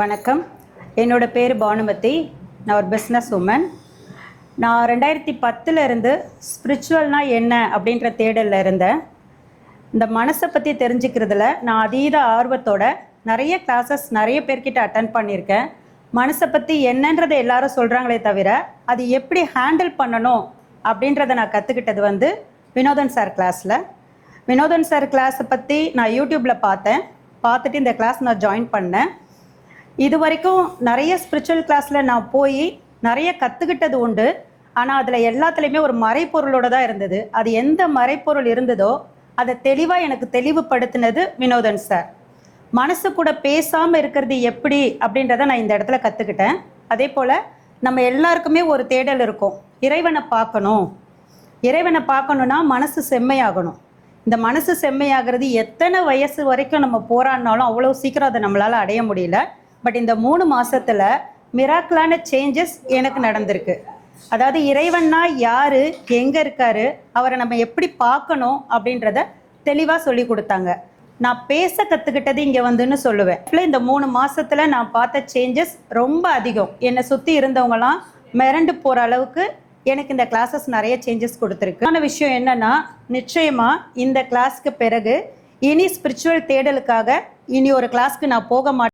வணக்கம். என்னோட பேர் பானுமதி. நான் ஒரு பிஸ்னஸ் உமன் நான் ரெண்டாயிரத்தி பத்தில் இருந்து என்ன அப்படின்ற தேடலில் இருந்தேன். இந்த மனசை பற்றி தெரிஞ்சுக்கிறதுல நான் அதீத ஆர்வத்தோட நிறைய கிளாஸஸ் நிறைய பேர்கிட்ட அட்டன் பண்ணியிருக்கேன். மனசை பற்றி என்னன்றதை எல்லாரும் சொல்கிறாங்களே தவிர அது எப்படி ஹேண்டில் பண்ணணும் அப்படின்றத நான் கற்றுக்கிட்டது வந்து வினோதன் சார் கிளாஸில் வினோதன் சார் கிளாஸை பற்றி நான் யூடியூப்பில் பார்த்தேன். பார்த்துட்டு இந்த கிளாஸ் நான் ஜாயின் பண்ணேன். இது வரைக்கும் நிறைய ஸ்பிரிச்சுவல் கிளாஸில் நான் போய் நிறைய கற்றுக்கிட்டது உண்டு. ஆனால் அதில் எல்லாத்துலேயுமே ஒரு மறைப்பொருளோட தான் இருந்தது. அது எந்த மறைப்பொருள் இருந்ததோ அதை தெளிவாக எனக்கு தெளிவுபடுத்தினது வினோதன் சார். மனசு கூட பேசாமல் இருக்கிறது எப்படி அப்படின்றத நான் இந்த இடத்துல கற்றுக்கிட்டேன் அதே போல் நம்ம எல்லாருக்குமே ஒரு தேடல் இருக்கும். இறைவனை பார்க்கணும். இறைவனை பார்க்கணுன்னா மனசு செம்மையாகணும். இந்த மனசு செம்மையாகிறது எத்தனை வயசு வரைக்கும் நம்ம போராடினாலும் அவ்வளோ சீக்கிரம் அதை நம்மளால் அடைய முடியல. பட் இந்த மூணு மாசத்துல மிராக்கலான சேஞ்சஸ் எனக்கு நடந்திருக்கு. அதாவது இறைவன்னா யாரு எங்க இருக்காரு அவரை நம்ம எப்படி பார்க்கணும் அப்படின்றத தெளிவா சொல்லி கொடுத்தாங்க. நான் பேச கத்துக்கிட்டது இங்க வந்துன்னு சொல்லுவேன். இந்த மூணு மாசத்துல நான் பார்த்த சேஞ்சஸ் ரொம்ப அதிகம். என்னை சுத்தி இருந்தவங்கலாம் மிரண்டு போற அளவுக்கு எனக்கு இந்த கிளாஸஸ் நிறைய சேஞ்சஸ் கொடுத்துருக்கு. ஆன விஷயம் என்னன்னா நிச்சயமா இந்த கிளாஸ்க்கு பிறகு இனி ஸ்பிரிச்சுவல் தேடலுக்காக இனி ஒரு கிளாஸ்க்கு நான் போக மாட்டேன்.